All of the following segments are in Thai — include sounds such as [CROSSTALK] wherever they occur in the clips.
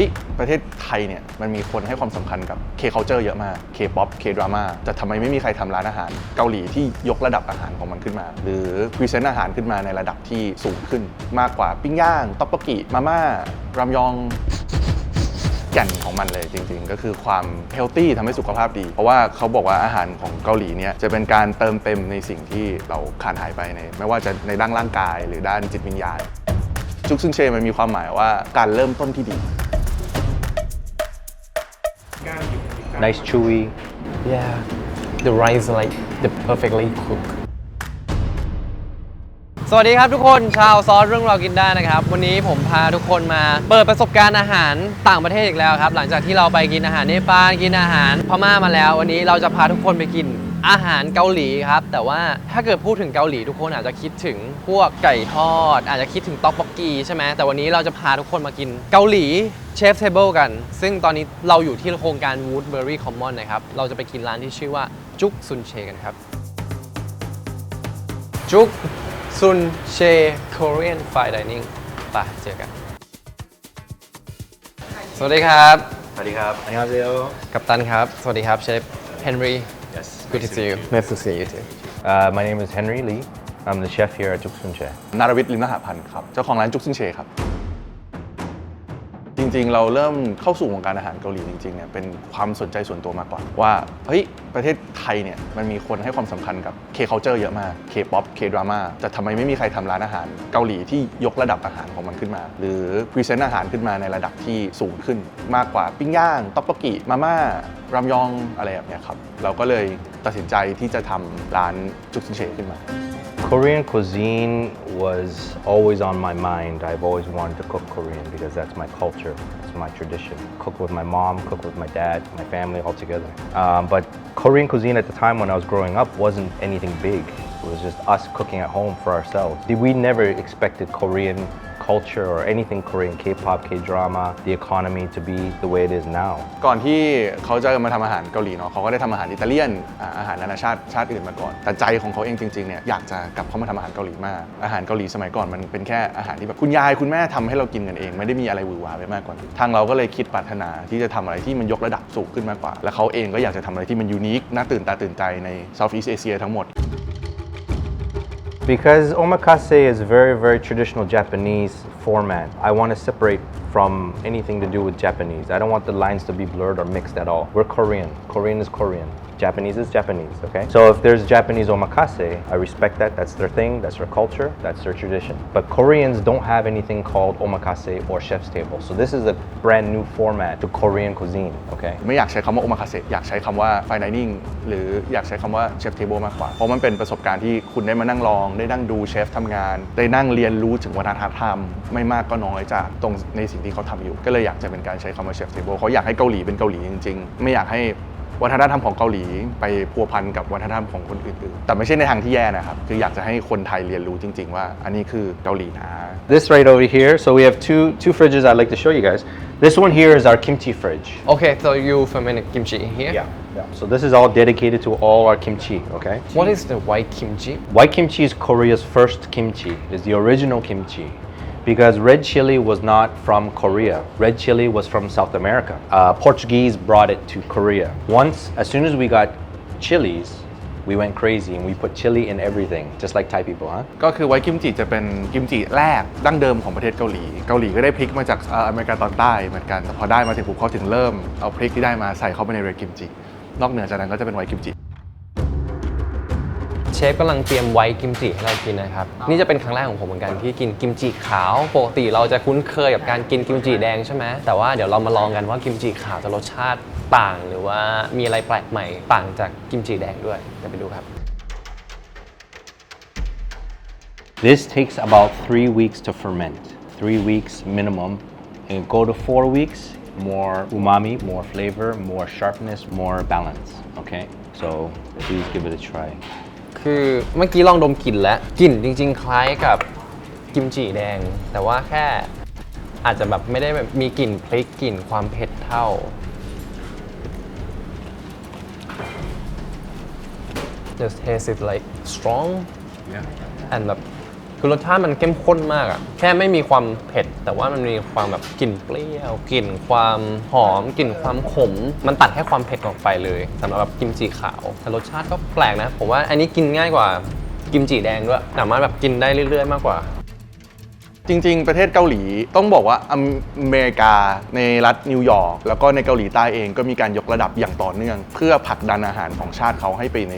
ฮ้ย ประเทศไทยเนี่ยมันมีคนให้ความสำคัญกับ K-culture เยอะมาก K-pop K-drama แต่ทำไมไม่มีใครทำร้านอาหาร เกาหลีที่ยกระดับอาหารของมันขึ้นมา หรือพรีเซนต์อาหารขึ้นมาในระดับที่สูงขึ้น มากกว่าปิ้งย่างต๊อกบกิมาม่ารามยองแก่นของมันเลยจริงๆ ก็คือความเฮลตี้ทำให้สุขภาพดี เพราะว่าเขาบอกว่าอาหารของเกาหลีเนี่ยจะเป็นการเติมเต็มในสิ่งที่เราขาดหายไปใน ไม่ว่าจะในด้านร่างกายหรือด้านจิตวิญญาณจุกซึงเชมันมีความหมายว่าการเริ่มต้นที่ดี Nice chewy. Yeah the rice like the perfectly cooked สวัสดีครับทุกคนชาวซอสเรื่องเรากินได้นะครับ วันนี้ผมพาทุกคนมาเปิดประสบการณ์อาหารต่างประเทศอีกแล้วครับ หลังจากที่เราไปกินอาหารเนปาลกินอาหารพม่ามาแล้ว วันนี้เราจะพาทุกคนไปกิน อาหารเกาหลีครับ แต่ว่าถ้าเกิดพูดถึงเกาหลีทุกคนอาจจะคิดถึงพวกไก่ทอด อาจจะคิดถึงต็อกบกกีใช่ไหมแต่วันนี้เราจะพาทุกคนมากินเกาหลีเชฟเทเบิลกัน ซึ่งตอนนี้เราอยู่ที่โครงการ Woodbury Common นะครับ เราจะไปกินร้านที่ชื่อว่าจุกซุนเชกันครับ จุกซุนเช Korean Fine Dining ไปเจอกัน สวัสดีครับ สวัสดีครับอันนี้ครับเซลกัปตันครับ สวัสดีครับเชฟเฮนรี่ Yes Good to see you Nice to see you too Uh, my name is Henry Lee. I'm the chef here at Juksunche. นารวิทย์ลิมนหาพันธ์ครับ เจ้าของร้านจุกซึงเชครับ จ ริง ๆ เราเริ่มเข้าสู่วงการอาหารเกาหลีจริงๆเนี่ยเป็นความสนใจส่วนตัวมากกว่าว่าเฮ้ยประเทศไทยเนี่ยมันมีคนให้ความสำคัญกับ K-culture เยอะมาก K-pop K-drama แต่ทำไมไม่มีใครทำร้านอาหารเกาหลีที่ยกระดับอาหารของมันขึ้นมา หรือพรีเซนต์อาหารขึ้นมาในระดับที่สูงขึ้น มากกว่าปิ้งย่างต๊อกบกิมาม่ารามยองอะไรแบบนี้ครับเราก็เลยตัดสินใจที่จะทำร้านจุกซินเชขึ้นมา Korean cuisine was always on my mind. I've always wanted to cook Korean because that's my culture, it's my tradition. Cook with my mom, cook with my dad, my family all together. Um, but Korean cuisine at the time when I was growing up wasn't anything big. It was just us cooking at home for ourselves. We never expected Korean culture or anything Korean, K-pop, K-drama, the economy to be the way it is now. ก่อนที่เขาจะมาทำอาหารเกาหลีเนาะเขาก็ได้ทำอาหารอิตาเลียนอ่าอาหารนานาชาติชาติอื่นมาก่อน แต่ใจของเขาเองจริงๆเนี่ยอยากจะกลับเข้ามาทำอาหารเกาหลีมาก อาหารเกาหลีสมัยก่อนมันเป็นแค่อาหารที่แบบคุณยายคุณแม่ทำให้เรากินกันเอง ไม่ได้มีอะไรหวือหวาไปมากกว่านั้ทางเราก็เลยคิดปรารถนาที่จะทำอะไรที่มันยกระดับสูงขึ้นมากกว่า และเขาเองก็อยากจะทำอะไรที่มันยูนิคน่าตื่นตาตื่นใจใน Southeast Asia ทั้งหมด Because omakase is very, very traditional Japanese format. I want to separate from anything to do with Japanese. I don't want the lines to be blurred or mixed at all. We're Korean. Korean is Korean. Japanese is Japanese, okay? So if there's Japanese omakase, I respect that. That's their thing, that's their culture, that's their tradition. But Koreans don't have anything called omakase or chef's table. So this is a brand new format to Korean cuisine, okay? ไม่อยากใช้คำว่าโอมาคาเซอยากใช้คำว่า fine dining หรืออยากใช้คำว่าเชฟเทเบิลมากกว่า เพราะมันเป็นประสบการณ์ที่คุณได้มานั่งลอง ได้นั่งดูเชฟทำงาน ได้นั่งเรียนรู้ถึงวัฒนธรรม ไม่มากก็น้อยจากตรงในสิ่งที่เขาทำอยู่ ก็เลยอยากจะเป็นการใช้คำว่าเชฟเทเบิลเขาอยากให้เกาหลีเป็นเกาหลีจริง ๆ ไม่อยากให้วัฒนธรรมของเกาหลีไปพัวพันกับวัฒนธรรมของคนอื่นๆ แต่ไม่ใช่ในทางที่แย่นะครับ คืออยากจะให้คนไทยเรียนรู้จริง ๆ ว่าอันนี้คือเกาหลีนะ This right over here, so we have two two fridges I'd like to show you guys. This one here is our kimchi fridge. Okay so you fermented kimchi here Yeah. yeah. So this is all dedicated to all our kimchi, okay? What is the white kimchi White kimchi is Korea's first kimchi. It's the original kimchi. Because red chili was not from Korea. Red chili was from South America. Uh, Portuguese brought it to Korea. Once, as soon as we got chilies, we went crazy and we put chili in everything, just like Thai people, huh? ก็คือไวท์กิมจิจะเป็นกิมจิแรกดั้งเดิมของประเทศเกาหลี เกาหลีก็ได้พริกมาจากเอ่ออเมริกาตอนใต้เหมือนกันแต่พอได้มาถึงปุ๊บเขาถึงเริ่มเอาพริกที่ได้มาใส่เข้าไปในเรดกิมจิ นอกเหนือจากนั้นก็จะเป็นไวท์กิมจิ เชฟกำลังเตรียมไวท์กิมจิให้เรากินนะครับ นี่จะเป็นครั้งแรกของผมเหมือนกันที่กินกิมจิขาวปกติเราจะคุ้นเคยกับการกินกิมจิแดงใช่ไหมแต่ว่าเดี๋ยวเรามาลองกันว่ากิมจิขาวจะรสชาติต่างหรือว่ามีอะไรแปลกใหม่ต่างจากกิมจิแดงด้วยเดี๋ยวไปดูครับ This takes about three weeks to ferment. Three weeks minimum. And go to four weeks, more umami, more flavor, more sharpness, more balance. Okay? So please give it a try. คือเมื่อกี้ลองดมกลิ่นแล้วกลิ่นจริง ๆ คล้ายกับกิมจิแดง แต่ว่าแค่อาจจะแบบไม่ได้แบบมีกลิ่นพริกกลิ่นความเผ็ดเท่า Just taste it like strong and แบบ คือรสชาติมันเข้มข้นมากอะแค่ไม่มีความเผ็ด แต่ว่ามันมีความแบบกลิ่นเปรี้ยวกลิ่นความหอมกลิ่นความขม มันตัดแค่ความเผ็ดออกไปเลยสำหรับแบบกิมจิขาว แต่รสชาติก็แปลกนะ ผมว่าอันนี้กินง่ายกว่ากิมจิแดงด้วยสามารถแบบกินได้เรื่อยๆ มากกว่า จริง ๆ ประเทศเกาหลีต้องบอกว่าอเมริกาในรัฐนิวยอร์กแล้วก็ในเกาหลีใต้เองก็มีการยกระดับอย่างต่อเนื่อง เพื่อผลักดันอาหารของชาติเขาให้ไปใน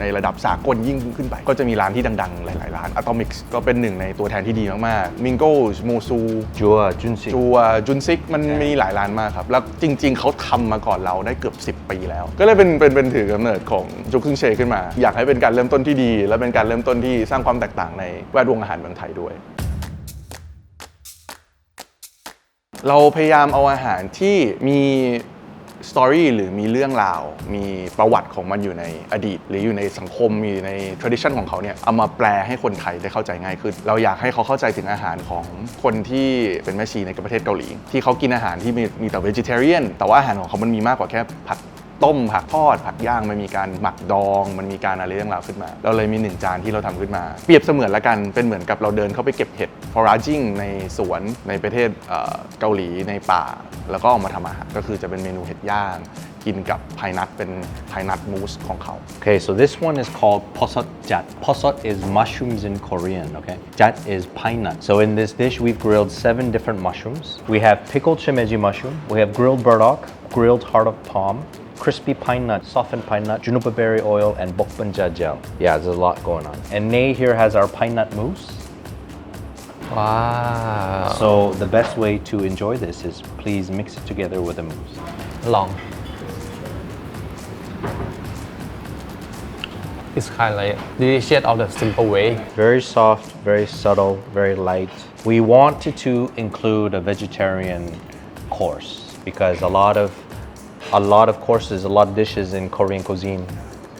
ในระดับสากลยิ่งขึ้นไป ก็จะมีร้านที่ดัง ๆ หลาย ๆ ร้าน Atomics ก็เป็นหนึ่งในตัวแทนที่ดีมากๆ Mingos Mosu Jua, Junsi. จูจุนซิกมันมีหลายร้านมากครับ แล้วจริง ๆ เขาทำมาก่อนเราได้เกือบ 10 ปีแล้ว ก็เลยเป็นเป็นเป็นถือกำเนิดของจุกคึงเชขึ้นมา อยากให้เป็นการเริ่มต้นที่ดี และเป็นการเริ่มต้นที่สร้างความแตกต่างในแวดวงอาหารเมืองไทยด้วย เราพยายามเอาอาหารที่มีสตอรี่หรือมีเรื่องราว มีประวัติของมันอยู่ในอดีต หรืออยู่ในสังคมมีใน tradition ของเขาเนี่ยเอามาแปลให้คนไทยได้เข้าใจง่ายขึ้น เราอยากให้เขาเข้าใจถึงอาหารของคนที่เป็นแม่ชีในประเทศเกาหลี ที่เขากินอาหารที่มีมีแต่ vegetarian แต่ว่าอาหารของเขามันมีมากกว่าแค่ผัด ต้มผักทอด ผักย่างมันมีการหมักดอง มันมีการอะไรเรื่องราวขึ้นมา เราเลยมีหนึ่งจานที่เราทำขึ้นมา เปรียบเสมือนละกันเป็นเหมือนกับเราเดินเข้าไปเก็บเห็ด foraging ในสวนในประเทศเกาหลีในป่า แล้วก็เอามาทำอาหารก็คือจะเป็นเมนูเห็ดย่าง กินกับพายนัทเป็นพายนัทมูสของเขา Okay, so this one is called posot jat. Posot is mushrooms in Korean, okay? Jat is pine nut. So in this dish, we've grilled seven different mushrooms. We have pickled shimeji mushroom, we have grilled burdock, grilled heart of palm, crispy pine nut, softened pine nut, juniper berry oil, and bokbunja gel. Yeah, there's a lot going on. And Nay here has our pine nut mousse. Wow. So the best way to enjoy this is please mix it together with the mousse. Long. It's kind of like delicious of the simple way. Very soft, very subtle, very light. We wanted to include a vegetarian course because a lot of a lot of courses, a lot of dishes in Korean cuisine,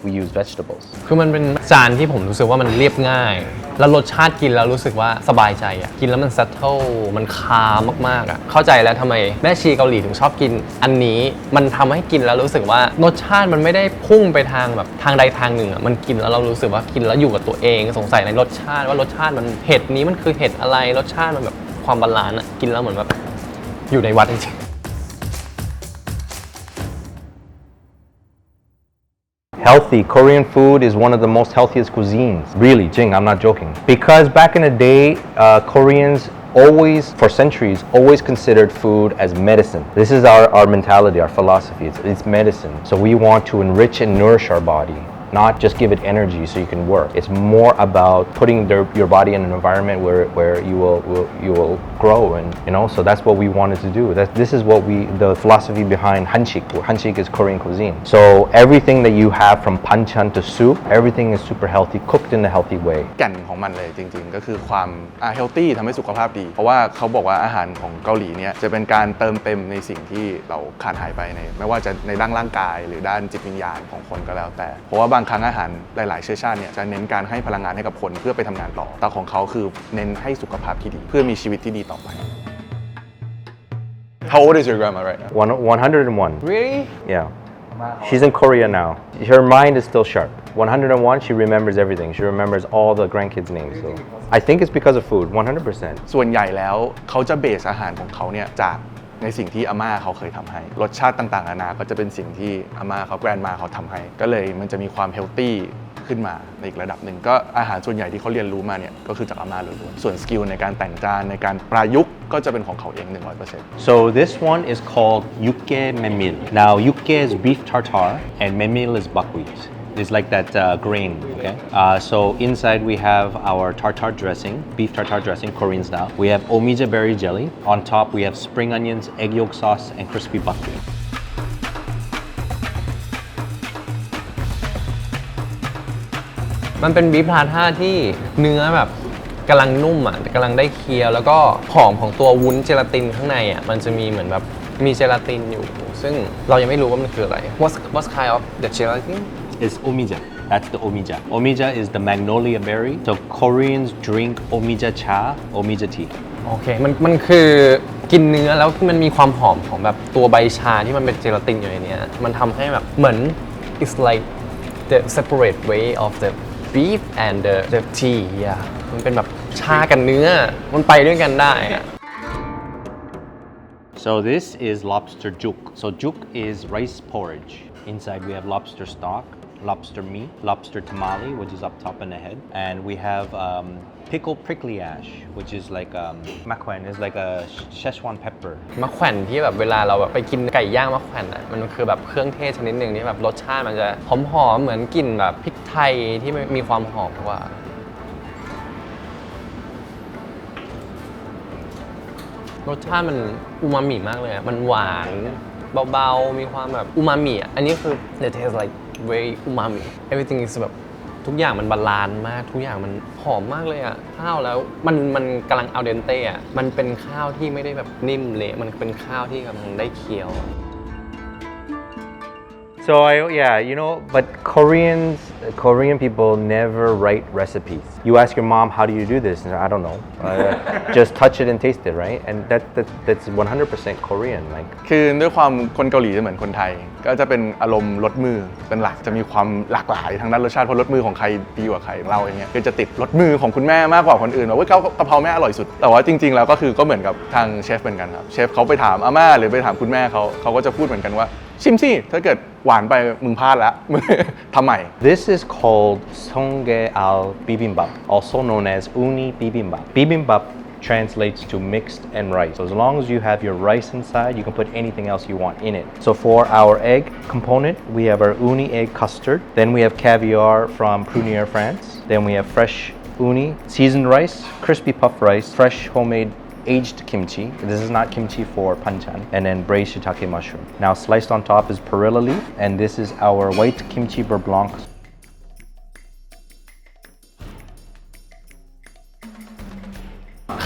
we use vegetables. คือมันเป็นจานที่ผมรู้สึกว่ามันเรียบง่าย แล้วรสชาติกินแล้วรู้สึกว่าสบายใจอะ กินแล้วมัน settle มันคามากๆอะ เข้าใจแล้วทำไมแม่ชีเกาหลีถึงชอบกินอันนี้ มันทำให้กินแล้วรู้สึกว่ารสชาติมันไม่ได้พุ่งไปทางแบบทางใดทางหนึ่งอะ มันกินแล้วเรารู้สึกว่ากินแล้วอยู่กับตัวเอง สงสัยในรสชาติว่ารสชาติมันเห็ดนี้มันคือเห็ดอะไร รสชาติมันแบบความบาลานซ์อะ กินแล้วเหมือนแบบอยู่ในวัดจริงๆ Healthy Korean food is one of the most healthiest cuisines. Really, Jing, I'm not joking. Because back in the day, uh, Koreans always, for centuries, always considered food as medicine. This is our, our mentality, our philosophy. It's, it's medicine. So we want to enrich and nourish our body Not just give it energy so you can work. It's more about putting their, your body in an environment where, where you will, will you will grow and you know. So that's what we wanted to do. That this is what we the philosophy behind hanchik. Hanchik is Korean cuisine. So everything that you have from panchan to soup, everything is super healthy, cooked in a healthy way. แก่นของมันเลยจริง ๆ ก็คือความอ่าเฮลตี้ทำให้สุขภาพดี เพราะว่าเขาบอกว่าอาหารของเกาหลีเนี่ยจะเป็นการเติมเต็มในสิ่งที่เราขาดหายไปใน ไม่ว่าจะในด้านร่างกาย หรือด้านจิตวิญญาณของคนก็แล้วแต่ เพราะว่าบาง งครั้งอาหารหลาย ๆ เชื้อชาติเนี่ยจะเน้นการให้พลังงานให้กับคนเพื่อไปทำงานต่อ แต่ของเขาคือเน้นให้สุขภาพที่ดี เพื่อมีชีวิตที่ดีต่อไป How old is your grandma right now? One, 101. really Yeah. She's in Korea now. Her mind is still sharp. 101, she remembers everything. She remembers all the grandkids' names. So I think it's because of food, 100%. ส่วนใหญ่แล้วเขาจะเบสอาหารของเขาเนี่ยจาก ในสิ่งที่อาม่าเขาเคยทำให้ รสชาติต่างๆนานาก็จะเป็นสิ่งที่อาม่าเขาแกรนมาเขาทำให้ ก็เลยมันจะมีความเฮลตี้ขึ้นมาในอีกระดับหนึ่งก็อาหารส่วนใหญ่ที่เขาเรียนรู้มาเนี่ยก็คือจากอาม่าล้วนๆส่วนสกิลในการแต่งจานในการประยุกต์ก็จะเป็นของเขาเอง 100% So this one is called yukke memil. Now yukke is beef tartar and memil is buckwheat. It's like that uh, grain, okay? Uh, so inside we have our tartar dressing, beef tartar dressing, Korean style. We have omija berry jelly. On top we have spring onions, egg yolk sauce, and crispy buckwheat. มันเป็นบีฟพาท่าที่เนื้อแบบกำลังนุ่มอะกำลังได้เคี้ยว แล้วก็หอมของตัววุ้นเจลาตินข้างในอะมันจะมีเหมือนแบบมีเจลาตินอยู่ ซึ่งเรายังไม่รู้ว่ามันคืออะไร What's What's kind of the gelatin It's omija. That's the omija. Omija is the magnolia berry. So Koreans drink omija cha, omija tea. โอเค มันมันคือกินเนื้อแล้วมันมีความหอมของแบบตัวใบชาที่มันเป็นเจลาตินอยู่ในเนี้ย มันทำให้แบบเหมือน it's like the separate way of the beef and the the tea yeah มันเป็นแบบชากับเนื้อ มันไปด้วยกันได้อะ So this is lobster juk. So juk is rice porridge. Inside we have lobster stock, lobster meat, lobster tamale, which is up top in the head, and we have um, pickled prickly ash, which is like um, makwan is like a Szechuan pepper. มะแขวนที่แบบเวลาเราแบบไปกินไก่ย่างมะแขวนอะมันคือแบบเครื่องเทศชนิดหนึ่งที่แบบรสชาติมันจะหอมๆเหมือนกลิ่นแบบพริกไทยที่มีความหอมกว่า รสชาติมันอูมามิมากเลยอะมันหวานเบาๆ มีความแบบอูมามิอะอันนี้คือ the taste like very umami everything is แบบทุกอย่างมันบาลานซ์มาก ทุกอย่างมันหอมมากเลยอะข้าวแล้วมันมันกำลังเอาเดนเต้อะมันเป็นข้าวที่ไม่ได้แบบนิ่มเละมันเป็นข้าวที่กำลังได้เคี้ยว So I, yeah, you know, but Koreans, Korean people never write recipes. You ask your mom, how do you do this? And I don't know. Uh, just touch it and taste it, right? And that, that that's 100% Korean. Like คือด้วยความคนเกาหลีจะเหมือนคนไทย ก็จะเป็นอารมณ์รสมือเป็นหลักจะมีความหลากหลายทางด้านรสชาติเพราะรสมือของใครดีกว่าใครเราอย่างเงี้ยคือจะติดรสมือของคุณแม่มากกว่าคนอื่นว่าเว้ยเขากะเพราแม่อร่อยสุด แต่ว่าจริงๆแล้วก็คือก็เหมือนกับทางเชฟเหมือนกันครับเชฟเขาไปถามอาม่าหรือไปถามคุณแม่เขาเขาก็จะพูดเหมือนกันว่า ชิมสิถ้าเกิดหวานไปมึงพลาดแล้ว มึงทำใหม่ [LAUGHS] this is called songe al bibimbap, also known as uni bibimbap. Bibimbap translates to mixed and rice. So as long as you have your rice inside, you can put anything else you want in it. So for our egg component, we have our uni egg custard. Then we have caviar from Prunier, France. Then we have fresh uni, seasoned rice, crispy puff rice, fresh homemade aged kimchi. This is not kimchi for panchan. And then braised shiitake mushroom. Now sliced on top is perilla leaf, and this is our white kimchi beurre blanc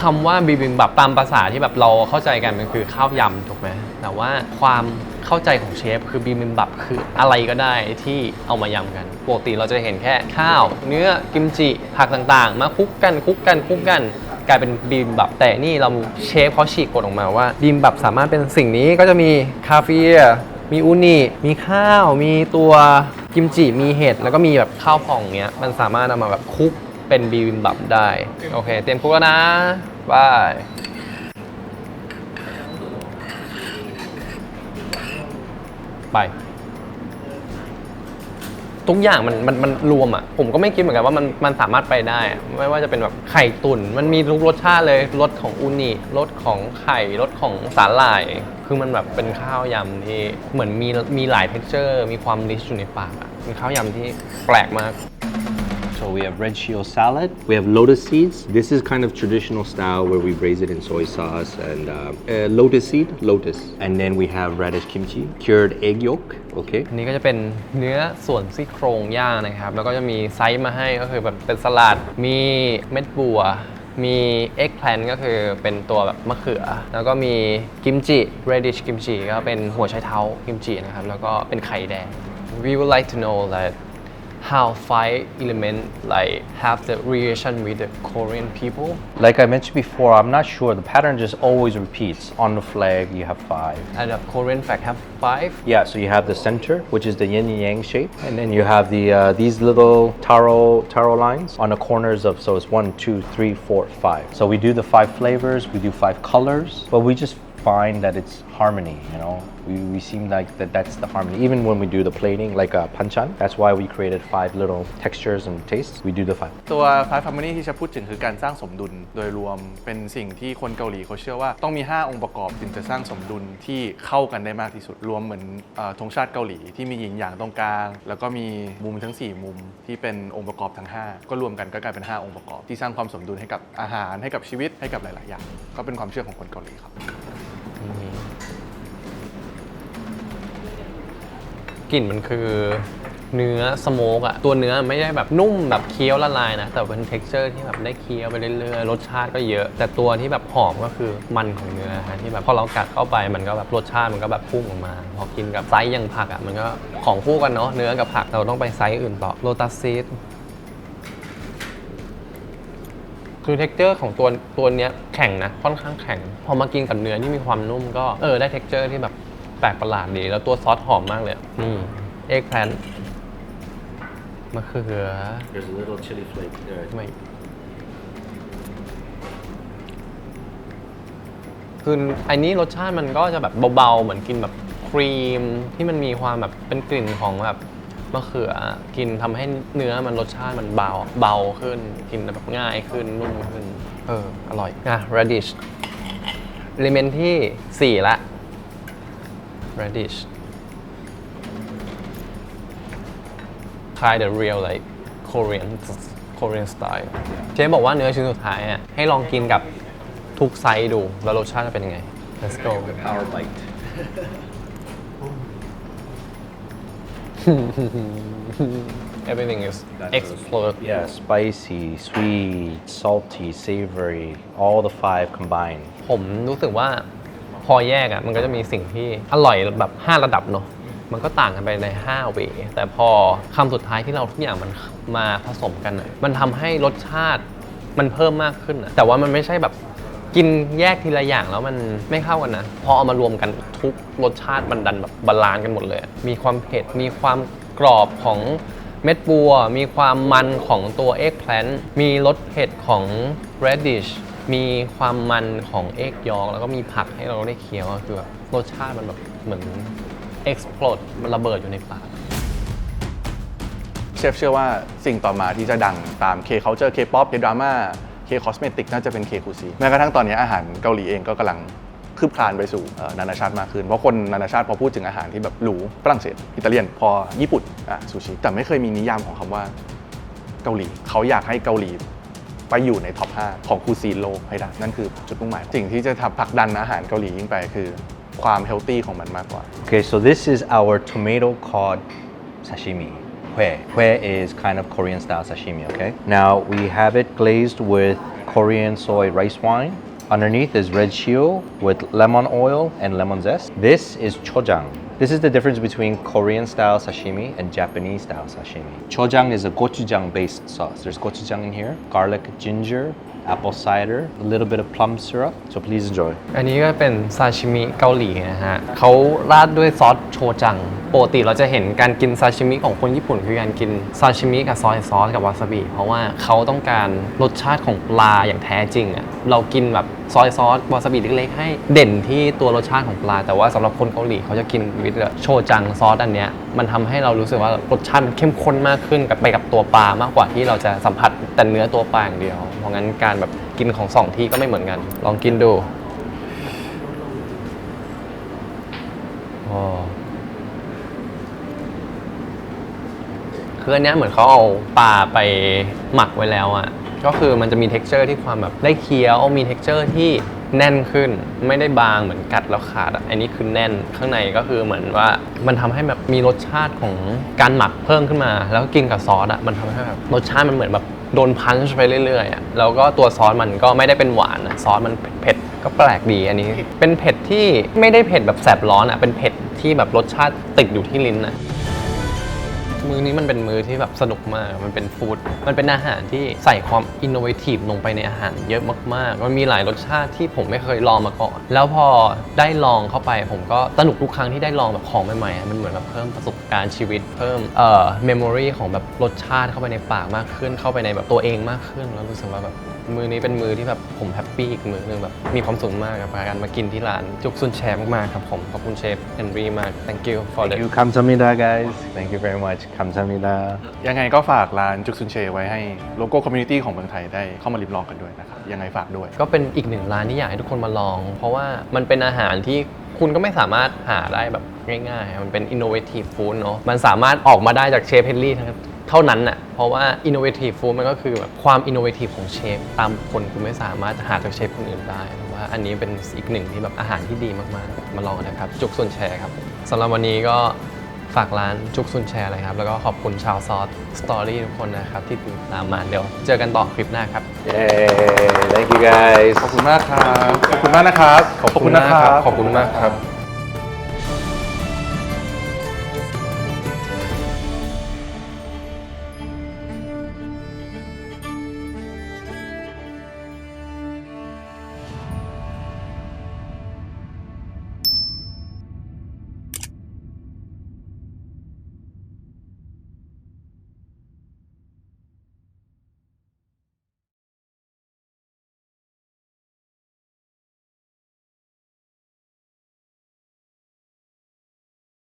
คำว่าบิบิมบับตามภาษาที่แบบเราเข้าใจกันมันคือข้าวยำถูกไหมแต่ว่าความเข้าใจของเชฟคือบิบิมบับคืออะไรก็ได้ที่เอามายำกันปกติเราจะเห็นแค่ข้าว เนื้อกิมจิผักต่างๆ มาคลุกกันคลุกกันคลุกกันก กลายเป็นบิมบับแต่นี่เราเชฟเขาฉีกกฎออกมาว่าบิมบับสามารถเป็นสิ่งนี้ก็จะมีคาเฟียมีอูนิมีข้าว มีตัวกิมจิ มีเห็ด แล้วก็มีแบบข้าวพองเงี้ย มันสามารถเอามาแบบคลุกเป็นบิบิมบับได้ โอเค เตรียมคุกแล้วนะบายไป ทุกอย่างมันมันมันรวมอะผมก็ไม่คิดเหมือนกันว่ามันมันสามารถไปได้อะไม่ว่าจะเป็นแบบไข่ตุ๋นมันมีทุกรสชาติเลยรสของอูนิรสของไข่รสของสาหร่าย คือมันแบบเป็นข้าวยำที่เหมือนมีมีหลายเท็กเจอร์ มีความริชอยู่ในปากอะเป็นข้าวยำที่แปลกมาก So we have red shio salad. We have lotus seeds. This is kind of traditional style where we braise it in soy sauce and uh, uh, lotus seed, lotus. And then we have radish kimchi, cured egg yolk. Okay. อันนี้ก็จะเป็นเนื้อส่วนซี่โครงย่างนะครับ แล้วก็จะมีไซส์มาให้ก็คือแบบเป็นสลัด มีเม็ดบัว มีเอ็กแพลนก็คือเป็นตัวแบบมะเขือ แล้วก็มีกิมจิ radish กิมจิก็เป็นหัวไชเท้ากิมจินะครับ แล้วก็เป็นไข่แดง we would like to know that how five element like have the relation with the Korean people Like I mentioned before, I'm not sure. The pattern just always repeats. On the flag, you have five. and the Korean flag have five Yeah, so you have the center, which is the yin and yang shape, and then you have the uh, these little taro taro lines on the corners of. So it's one, two, three, four, five. So we do the five flavors, we do five colors, but we just find that it's harmony. You know, we, we seem like that that's the harmony. Even when we do the plating, like uh, panchan, that's why we created five little textures and tastes. We do the five. ตัว Five Harmony ที่จะพูดถึงคือการสร้างสมดุลโดยรวมเป็นสิ่งที่คนเกาหลีเขาเชื่อว่าต้องมี 5 องค์ประกอบจึงจะสร้างสมดุลที่เข้ากันได้มากที่สุดรวมเหมือนเออธงชาติเกาหลีที่มีหยินหยางตรงกลาง แล้วก็มีมุมทั้ง 4 มุมที่เป็นองค์ประกอบทั้ง 5 ก็รวมกันก็กลายเป็น 5 องค์ประกอบ ที่สร้างความสมดุลให้กับอาหารให้กับชีวิตให้กับหลาย ๆ อย่าง ก็เป็นความเชื่อของคนเกาหลีครับ กลิ่นมันคือเนื้อสโมกอะตัวเนื้อไม่ได้แบบนุ่มแบบเคี้ยวละลายนะ แต่เป็น t e x t อร์ที่แบบได้เคี้ยวไปเรื่อยๆรสชาติก็เยอะ แต่ตัวที่แบบหอมก็คือมันของเนื้อฮะที่แบบพอเรากัดเข้าไปมันก็แบบรสชาติมันก็แบบพุ่งออกมา พอกินกับไซส์อยังผักอะมันก็ของคู่กันเนาะเนื้อกับผักเราต้องไปไซส์อื่นต่อโลตัสซีดคือเท็กเจอร์ของตัวตัวเนี้ยแข็งนะ ค่อนข้างแข็ง พอมากินกับเนื้อที่มีความนุ่มก็เออได้เท็กเจอร์ที่แบบ แปลกประหลาดดี แล้วตัวซอสหอมมากเลย อืม เอ็กแพนมะเขือไม่คืออันนี้รสชาติมันก็จะแบบเบาๆ เหมือนกินแบบครีมที่มันมีความแบบเป็นกลิ่นของแบบมะเขือกินทำให้เนื้อมันรสชาติมันเบาเบาขึ้น กินแบบง่ายขึ้นนุ่มขึ้น เออ อร่อย อะ radish เ l เมนที่ 4 ละ radish try the real like Korean Korean style เชฟบอกว่าเนื้อชิ้นสุดท้ายอะให้ลองกินกับทุกไซส์ดู แล้วรสชาติจะเป็นยังไง let's go Our bite. everything is explode Yeah, spicy, sweet, salty, savory, all the five combined. ผมรู้สึกว่า พอแยกอะมันก็จะมีสิ่งที่อร่อยแบบ 5 ระดับเนอะมันก็ต่างกันไปใน 5 เวแต่พอคำสุดท้ายที่เราทุกอย่างมันมาผสมกันอะมันทำให้รสชาติมันเพิ่มมากขึ้นอะแต่ว่ามันไม่ใช่แบบกินแยกทีละอย่างแล้วมันไม่เข้ากันนะ พอเอามารวมกันทุกรสชาติมันดันแบบบาลานซ์กันหมดเลย มีความเผ็ด มีความกรอบของเม็ดบัว มีความมันของตัวเอ็กแพลนมีรสเผ็ดของ radish มีความมันของเอ็กยอกแล้วก็มีผักให้เราได้เคี้ยวคือแบบรสชาติมันแบบเหมือน explode มันระเบิดอยู่ในปากเชฟเชื่อว่าสิ่งต่อมาที่จะดังตาม K culture K pop K drama K cosmetic น่าจะเป็น K cuisine แม้กระทั่งตอนนี้อาหารเกาหลีเองก็กำลังคืบคลานไปสู่นานาชาติมากขึ้น เพราะคนนานาชาติพอพูดถึงอาหารที่แบบหรูฝรั่งเศส อิตาเลียน พอญี่ปุ่นอะซูชิแต่ไม่เคยมีนิยามของคำว่าเกาหลี เขาอยากให้เกาหลี ไปอยู่ในท็อป 5 ของคูซีนโลกให้ได้ นั่นคือจุดมุ่งหมาย สิ่งที่จะทำผลักดันอาหารเกาหลียิ่งไปคือความเฮลตี้ของมันมากกว่า Okay, so this is our tomato cod sashimi. Hue. Hue is kind of Korean style sashimi, okay? Now we have it glazed with Korean soy rice wine. Underneath is red shio with lemon oil and lemon zest. This is chojang. This is the difference between Korean style sashimi and Japanese style sashimi. Chojang is a gochujang based sauce. There's gochujang in here, garlic, ginger, apple cider, a little bit of plum syrup. So please enjoy. อันนี้ก็เป็นซาชิมิเกาหลีนะฮะเขาราดด้วยซอสโชจัง ปกติเราจะเห็นการกินซาชิมิของคนญี่ปุ่นคือการกินซาชิมิกับซอยซอสกับวาซาบิ เพราะว่าเขาต้องการรสชาติของปลาอย่างแท้จริงอะเรากินแบบซอยซอสวาซาบิเล็กๆให้เด่นที่ตัวรสชาติของปลา แต่ว่าสำหรับคนเกาหลีเขาจะกินวิดโชจังซอสอันเนี้ยมันทำให้เรารู้สึกว่ารสชาติมันเข้มข้นมากขึ้นกับไปกับตัวปลามากกว่าที่เราจะสัมผัสแต่เนื้อตัวปลาอย่างเดียว เพราะงั้นการแบบกินของสองที่ก็ไม่เหมือนกัน ลองกินดูอ๋อคืออันเนี้ยเหมือนเขาเอาปลาไปหมักไว้แล้วอะ ก็คือมันจะมี t e x t อร์ที่ความแบบได้เคี้ยว มี t e x t อร์ที่แน่นขึ้น ไม่ได้บางเหมือนกัดแล้วขาดอันนี้คือแน่นข้างในก็คือเหมือนว่ามันทำให้แบบมีรสชาติของการหมักเพิ่มขึ้นมา แล้วก็กินกับซอสอะมันทำให้แบบรสชาติมันเหมือนแบบโดนพันช์ไปเรื่อยๆอะแล้วก็ตัวซอสมันก็ไม่ได้เป็นหวานซอสมันเผ็ดก็แปลกดีอันนี้ เป็นเผ็ดที่ไม่ได้เผ็ดแบบแสบร้อนอะเป็นเผ็ดที่แบบรสชาติติดอยู่ที่ลิ้นอะ มื้อนี้มันเป็นมื้อที่แบบสนุกมาก มันเป็นฟู้ด มันเป็นอาหารที่ใส่ความอินโนเวทีฟลงไปในอาหารเยอะมากๆ มันมีหลายรสชาติที่ผมไม่เคยลองมาก่อน แล้วพอได้ลองเข้าไป ผมก็สนุกทุกครั้งที่ได้ลองแบบของใหม่ๆ มันเหมือนแบบเพิ่มประสบการณ์ชีวิต เพิ่มเอ่อเมมโมรีของแบบรสชาติเข้าไปในปากมากขึ้น เข้าไปในแบบตัวเองมากขึ้น แล้วรู้สึกว่าแบบ มื้อนี้เป็นมื้อที่แบบผมแฮปปี้อีกมื้อนึงแบบมีความสุขมากกับการมากินที่ร้านจุกซุนแชร์มากๆครับผมขอบคุณเชฟเฮนรี่มาก thank you for the Thank you, kamsamida, guys. Thank you very much, kamsamida. ยังไงก็ฝากร้านจุกซุนเชไว้ให้โลโก้คอมมูนิตี้ของเมืองไทยได้เข้ามาริมลองกันด้วยนะครับ ยังไงฝากด้วย ก็เป็นอีกหนึ่งร้านที่อยากให้ทุกคนมาลอง เพราะว่ามันเป็นอาหารที่คุณก็ไม่สามารถหาได้แบบง่ายๆ มันเป็น innovative food เนอะมันสามารถออกมาได้จากเชฟเฮนรี่ เท่านั้นน่ะเพราะว่า innovative food มันก็คือแบบความ innovative ของเชฟตามคนคุณไม่สามารถหาจากเชฟคนอื่นได้เพราะว่าอันนี้เป็นอีกหนึ่งที่แบบอาหารที่ดีมากๆ มาลองกันนะครับ จุกซุนแชร์ครับสำหรับวันนี้ก็ฝากร้านจุกซุนแชร์เลยครับ แล้วก็ขอบคุณชาวซอสสตอรี่ทุกคนนะครับ ที่ติดตามมาเดี๋ยว เจอกันต่อคลิปหน้าครับ Yay! Thank you, guys. ขอบคุณมากครับ ขอบคุณมากนะครับ ขอบคุณนะครับ ขอบคุณมากครับ